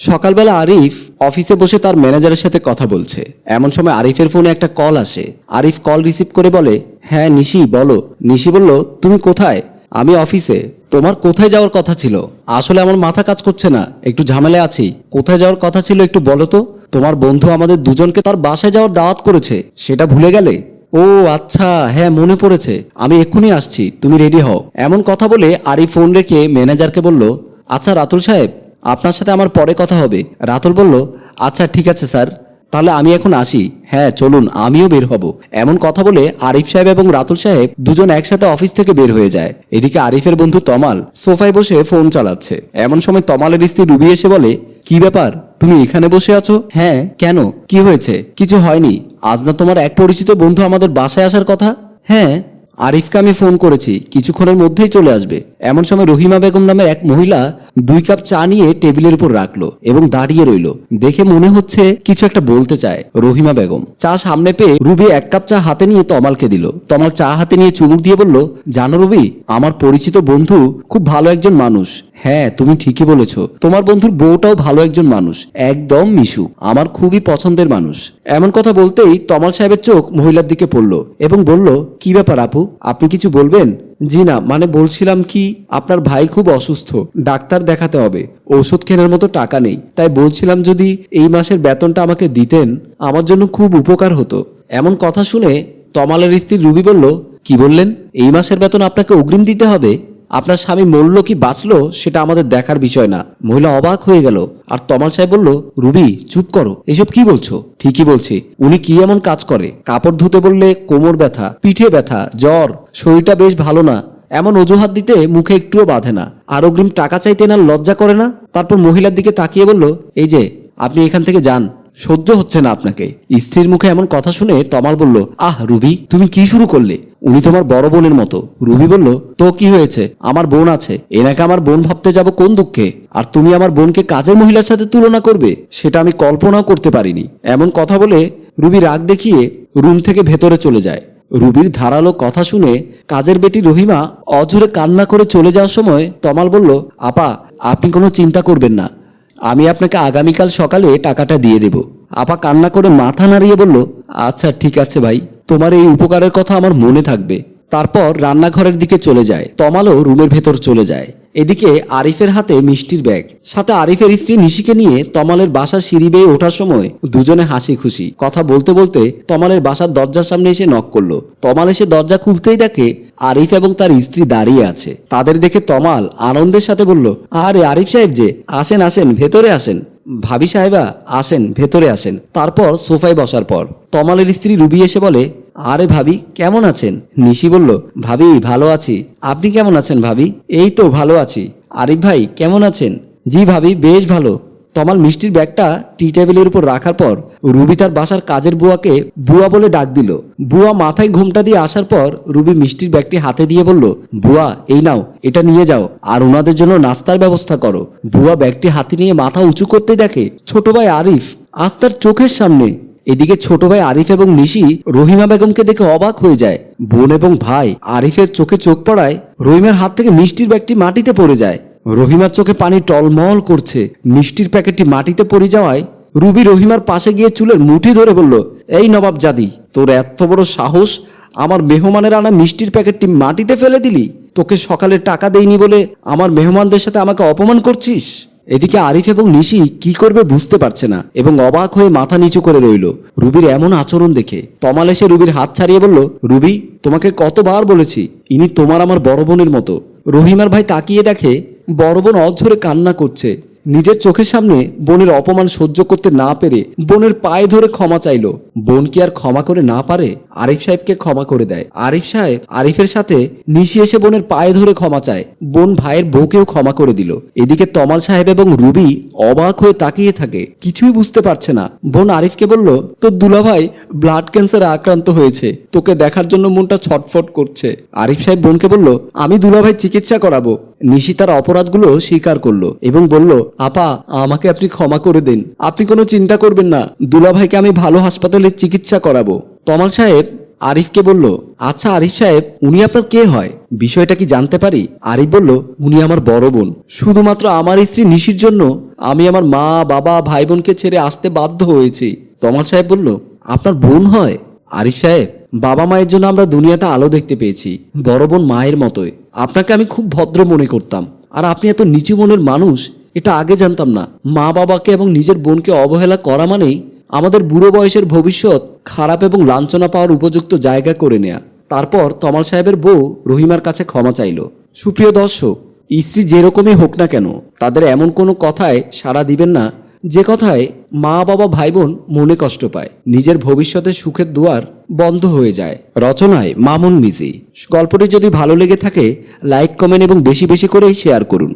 সকালবেলা আরিফ অফিসে বসে তার ম্যানেজারের সাথে কথা বলছে। এমন সময় আরিফের ফোনে একটা কল আসে। আরিফ কল রিসিভ করে বলে হ্যাঁ নিশি, বলো। নিশি বলল, তুমি কোথায়? আমি অফিসে। তোমার কোথায় যাওয়ার কথা ছিল? আসলে আমার মাথা কাজ করছে না। একটু ঝামেলা আছি। কোথায় যাওয়ার কথা ছিল একটু বলো তো? তোমার বন্ধু আমাদের দুজনকে তার বাসায় যাওয়ার দাওয়াত করেছে। সেটা ভুলে গেলে? ও আচ্ছা। হ্যাঁ মনে পড়েছে। আমি এক্ষুনি আসছি। তুমি রেডি হও। এমন কথা বলে আরিফ ফোন রেখে ম্যানেজারকে বলল আচ্ছা রাতুল সাহেব আপনার সাথে আমার পরে কথা হবে। রাতুল বলল আচ্ছা ঠিক আছে, স্যার। তাহলে আমি এখন আসি। হ্যাঁ চলুন, আমিও বের হব। এমন কথা বলে আরিফ সাহেব এবং রাতুল সাহেব দুজন একসাথে অফিস থেকে বের হয়ে যায়। এদিকে আরিফের বন্ধু তমাল সোফায় বসে ফোন চালাচ্ছে। এমন সময় তমালের স্ত্রী রুবি এসে বলে, কি ব্যাপার? তুমি এখানে বসে আছো? হ্যাঁ কেন? কি হয়েছে? কিছু হয়নি। আজ না তোমার এক পরিচিত বন্ধু আমাদের বাসায় আসার কথা? হ্যাঁ আরিফকে আমি ফোন করেছি, কিছুক্ষণের মধ্যেই চলে আসবে। এমন সময় রহিমা বেগম নামের এক মহিলা দুই কাপ চা নিয়ে টেবিলের উপর রাখল এবং দাঁড়িয়ে রইল। দেখে মনে হচ্ছে কিছু একটা বলতে চায় রহিমা বেগম। চা সামনে পেয়ে রুবি এক কাপ চা হাতে নিয়ে তমালকে দিল। তমাল চা হাতে নিয়ে চুমুক দিয়ে বলল, জানো রুবি, আমার পরিচিত বন্ধু খুব ভালো একজন মানুষ। হ্যাঁ তুমি ঠিকই বলেছ। তোমার বন্ধুর বউটাও ভালো একজন মানুষ, একদম মিশু, আমার খুবই পছন্দের মানুষ। এমন কথা বলতেই তমাল সাহেবের চোখ মহিলার দিকে পড়ল এবং বলল, কি ব্যাপার আপু, আপনি কিছু বলবেন? জি না মানে বলছিলাম কি, আপনার ভাই খুব অসুস্থ, ডাক্তার দেখাতে হবে ওষুধ কেনার মতো টাকা নেই, তাই বলছিলাম যদি এই মাসের বেতনটা আমাকে দিতেন, আমার জন্য খুব উপকার হতো। এমন কথা শুনে তমালের স্ত্রী রুবি বলল, কি বললেন? এই মাসের বেতন আপনাকে অগ্রিম দিতে হবে? আপনার স্বামী মরল কি বাঁচলো, সেটা আমাদের দেখার বিষয় না। মহিলা অবাক হয়ে গেল। আর তমাল সাহেব বলল, রুবি, চুপ করো। এসব কি বলছো? ঠিকই বলছি। উনি কি এমন কাজ করে? কাপড় ধুতে বললে কোমর ব্যথা, পিঠে ব্যথা, জ্বর, শরীরটা বেশ ভালো না। এমন অজুহাত দিতে মুখে একটুও বাঁধে না। আর অগ্রিম টাকা চাইতে না লজ্জা করে না? তারপর মহিলার দিকে তাকিয়ে বলল, এই যে, আপনি এখান থেকে যান। সহ্য হচ্ছে না আপনাকে। স্ত্রীর মুখে এমন কথা শুনে তমাল বলল, আহ, রুবি, তুমি কি শুরু করলে? উনি তোমার বড় বোনের মতো। রুবি বলল, তো কি হয়েছে? আমার বোন আছে। এনাকে আমার বোন ভাবতে যাব কোন দুঃখে? আর তুমি আমার বোনকে কাজের মহিলার সাথে তুলনা করবে? সেটা আমি কল্পনাও করতে পারিনি। এমন কথা বলে রুবি রাগ দেখিয়ে রুম থেকে ভেতরে চলে যায়। রুবির ধারালো কথা শুনে কাজের বেটি রহিমা অঝরে কান্না করে চলে যাওয়ার সময় তমাল বলল, আপা, আপনি কোনো চিন্তা করবেন না। আমি আপনাকে আগামীকাল সকালে টাকাটা দিয়ে দেব। আপা কান্না করে মাথা নাড়িয়ে বলল আচ্ছা ঠিক আছে ভাই। তোমার এই উপকারের কথা আমার মনে থাকবে। তারপর রান্নাঘরের দিকে চলে যায়। তমালও রুমের ভেতর চলে যায়। এদিকে আরিফের হাতে মিষ্টির ব্যাগ। সাথে আরিফের স্ত্রী নিশিকে নিয়ে তমালের বাসা সিঁড়ি বেয়ে ওঠার সময় দুজনে হাসি খুশি। কথা বলতে বলতে তমালের বাসার দরজার সামনে এসে নক করল। তমাল এসে দরজা খুলতেই দেখে আরিফ এবং তার স্ত্রী দাঁড়িয়ে আছে। তাদের দেখে তমাল আনন্দের সাথে বলল, আরে আরিফ সাহেব যে, আসেন আসেন, ভেতরে আসেন। ভাবি সাহেবা, আসেন, ভেতরে আসেন। তারপর সোফায় বসার পর তমালের স্ত্রী রুবি এসে বলে আরে ভাবি, কেমন আছেন? নিশি বলল, ভাবি, ভালো আছি। আপনি কেমন আছেন ভাবি? এই তো, ভালো আছি। আরিফ ভাই, কেমন আছেন? জি ভাবি, বেশ ভালো। তমাল মিষ্টির ব্যাগটা টি টেবিলের উপর রাখার পর রুবি তার বাসার কাজের বুয়াকে বুয়া বলে ডাক দিল। বুয়া মাথায় ঘুমটা দিয়ে আসার পর রুবি মিষ্টির ব্যাগটি হাতে দিয়ে বলল, বুয়া, এই নাও, এটা নিয়ে যাও, আর ওনাদের জন্য নাস্তার ব্যবস্থা করো। বুয়া ব্যাগটি হাতে নিয়ে মাথা উঁচু করতে দেখে, ছোট ভাই আরিফ, আজ তার চোখের সামনে। এদিকে ছোট ভাই আরিফ এবং নিশি রহিমা বেগমকে দেখে অবাক হয়ে যায়। বোন এবং ভাই আরিফের চোখে চোখ পড়ায় রহিমার হাত থেকে মিষ্টির ব্যাগটি মাটিতে পড়ে যায়। রহিমার চোখে পানি টলমল করছে। মিষ্টির প্যাকেটটি মাটিতে পড়ে যাওয়ায় রুবি রহিমার পাশে গিয়ে চুলের মুঠি ধরে বলল, এই নবাব জাদি, তোর এত বড় সাহস, আমার মেহমানের আনা মিষ্টির প্যাকেটটি মাটিতে ফেলে দিলি? তোকে সকালে টাকা দেইনি বলে আমার মেহমানদের সাথে আমাকে অপমান করছিস? এদিকে আরিফ এবং নিশি কি করবে বুঝতে পারছে না এবং অবাক হয়ে মাথা নিচু করে রইল। রুবির এমন আচরণ দেখে তমাল এসে রুবির হাত ছাড়িয়ে বলল, রুবি, তোমাকে কতবার বলেছি, ইনি তোমার আমার বড় বোনের মতো। রহিমার ভাই তাকিয়ে দেখে বড় বোন অঝরে কান্না করছে। নিজের চোখের সামনে বোনের অপমান সহ্য করতে না পেরে বোনের পায়ে ধরে ক্ষমা চাইলো। বোন কি আর ক্ষমা করে না পারে? আরিফ সাহেবকে ক্ষমা করে দেয়। আরিফ সাহেব আরিফের সাথে নিশি এসে বোনের পায়ে ধরে ক্ষমা চায়। বোন ভাইয়ের বউকেও ক্ষমা করে দিল। এদিকে তমাল সাহেব এবং রুবি অবাক হয়ে তাকিয়ে থাকে। কিছুই বুঝতে পারছে না। বোন আরিফকে বলল, তোর দুলাভাই ব্লাড ক্যান্সারে আক্রান্ত হয়েছে। তোকে দেখার জন্য মনটা ছটফট করছে। আরিফ সাহেব বোনকে বলল, আমি দুলাভাই চিকিৎসা করাবো। নিশি তার অপরাধগুলো স্বীকার করল এবং বলল, আপা, আমাকে আপনি ক্ষমা করে দিন। আপনি কোনো চিন্তা করবেন না। দুলাভাইকে আমি ভালো হাসপাতালে চিকিৎসা করাবো। তমাল সাহেব আরিফকে বলল আচ্ছা আরিফ সাহেব, উনি আপনার কে হয়? বিষয়টা কি জানতে পারি? আরিফ বলল, উনি আমার বড় বোন। শুধুমাত্র আমার স্ত্রী নিশির জন্য আমি আমার মা, বাবা, ভাই বোনকে ছেড়ে আসতে বাধ্য হয়েছি। তমাল সাহেব বলল, আপনার বোন হয়? আরিফ সাহেব, বাবা মায়ের জন্য আমরা দুনিয়াতে আলো দেখতে পেয়েছি, বড় বোন মায়ের মতোই। আপনাকে আমি খুব ভদ্র মনে করতাম। আর আপনি এত নিচু মনের মানুষ, এটা আগে জানতাম না। মা বাবাকে এবং নিজের বোনকে অবহেলা করা মানেই আমাদের বুড়ো বয়সের ভবিষ্যৎ খারাপ এবং লাঞ্ছনা পাওয়ার উপযুক্ত জায়গা করে নেয়া। তারপর তমাল সাহেবের বউ রহিমার কাছে ক্ষমা চাইল। সুপ্রিয় দর্শক, স্ত্রী যেরকমই হোক না কেন, তাদের এমন কোনো কথায় সাড়া দিবেন না যে কথায় মা, বাবা ভাই বোন মনে কষ্ট পায়। নিজের ভবিষ্যতে সুখের দুয়ার বন্ধ হয়ে যায়। রচনায় মামুন মিজি। গল্পটি যদি ভালো লেগে থাকে, লাইক, কমেন্ট এবং বেশি বেশি করেই শেয়ার করুন।